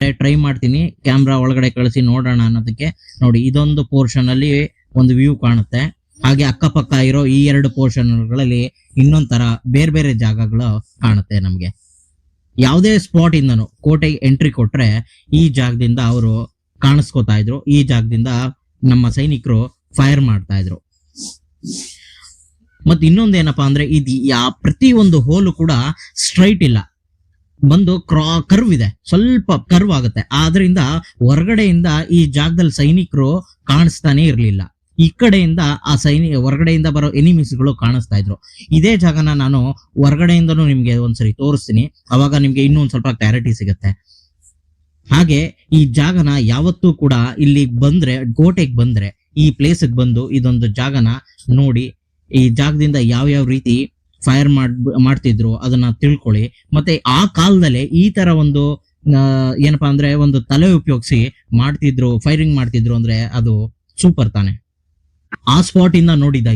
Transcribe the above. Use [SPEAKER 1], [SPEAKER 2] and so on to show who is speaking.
[SPEAKER 1] Try ಮಾಡ್ತೀನಿ. Camera ಒಳಗಡೆ ಕಳಿಸಿ ನೋಡೋಣ ಅನ್ನೋದಕ್ಕೆ. ನೋಡಿ, ಇದೊಂದು ಪೋರ್ಷನ್ ಅಲ್ಲಿ ಒಂದು ವ್ಯೂ ಕಾಣುತ್ತೆ. ಹಾಗೆ ಅಕ್ಕಪಕ್ಕ ಇರೋ ಈ ಎರಡು ಪೋರ್ಷನ್ಗಳಲ್ಲಿ ಬೇರೆ ಬೇರೆ ಜಾಗಗಳು ಕಾಣುತ್ತೆ ನಮ್ಗೆ. ಯಾವುದೇ ಸ್ಪಾಟ್ ಇಂದನು ಕೋಟೆಗೆ ಎಂಟ್ರಿ ಕೊಟ್ರೆ ಈ ಜಾಗದಿಂದ ಅವರು ಕಾಣಿಸ್ಕೊತಾ ಇದ್ರು. ಈ ಜಾಗದಿಂದ ನಮ್ಮ ಸೈನಿಕರು ಫೈರ್ ಮಾಡ್ತಾ ಇದ್ರು. ಮತ್ ಇನ್ನೊಂದೇನಪ್ಪಾ ಅಂದ್ರೆ ಇದು ಯಾ ಪ್ರತಿ ಒಂದು ಹೋಲು ಕೂಡ ಸ್ಟ್ರೈಟ್ ಇಲ್ಲ. ಬಂದು ಕ್ರಾ ಕರ್ವ್ ಇದೆ. ಸ್ವಲ್ಪ ಕರ್ವ್ ಆಗುತ್ತೆ. ಆದ್ರಿಂದ ಹೊರಗಡೆಯಿಂದ ಈ ಜಾಗದಲ್ಲಿ ಸೈನಿಕರು ಕಾಣಿಸ್ತಾನೆ ಇರ್ಲಿಲ್ಲ. ಈ ಕಡೆಯಿಂದ ಆ ಸೈನಿ, ಹೊರಗಡೆಯಿಂದ ಬರೋ ಎನಿಮೀಸ್ಗಳು ಕಾಣಿಸ್ತಾ ಇದ್ರು. ಇದೇ ಜಾಗನ ನಾನು ಹೊರಗಡೆಯಿಂದನೂ ನಿಮ್ಗೆ ಒಂದ್ಸರಿ ತೋರಿಸ್ತೀನಿ. ಅವಾಗ ನಿಮ್ಗೆ ಇನ್ನೂ ಒಂದ್ ಸ್ವಲ್ಪ ಕ್ಲಾರಿಟಿ ಸಿಗುತ್ತೆ. ಹಾಗೆ ಈ ಜಾಗನ ಯಾವತ್ತೂ ಕೂಡ ಇಲ್ಲಿ ಬಂದ್ರೆ, ಗೋಟೆಗೆ ಬಂದ್ರೆ, ಈ ಪ್ಲೇಸ್ಗೆ ಬಂದು ಇದೊಂದು ಜಾಗನ ನೋಡಿ, ಈ ಜಾಗದಿಂದ ಯಾವ ಯಾವ ರೀತಿ ಫೈರ್ ಮಾಡ್, ಮಾಡ್ತಿದ್ರು, ಅದನ್ನ ತಿಳ್ಕೊಳ್ಳಿ. ಮತ್ತೆ ಆ ಕಾಲದಲ್ಲೇ ಈ ತರ ಒಂದು ಏನಪ್ಪಾ ಅಂದ್ರೆ ಒಂದು ತಲೆ ಉಪಯೋಗಿಸಿ ಮಾಡ್ತಿದ್ರು ಫೈರಿಂಗ್ ಮಾಡ್ತಿದ್ರು ಅಂದ್ರೆ ಅದು ಸೂಪರ್ ತಾನೆ. ಆ ಸ್ಪಾಟ್ ಇಂದ ನೋಡಿದ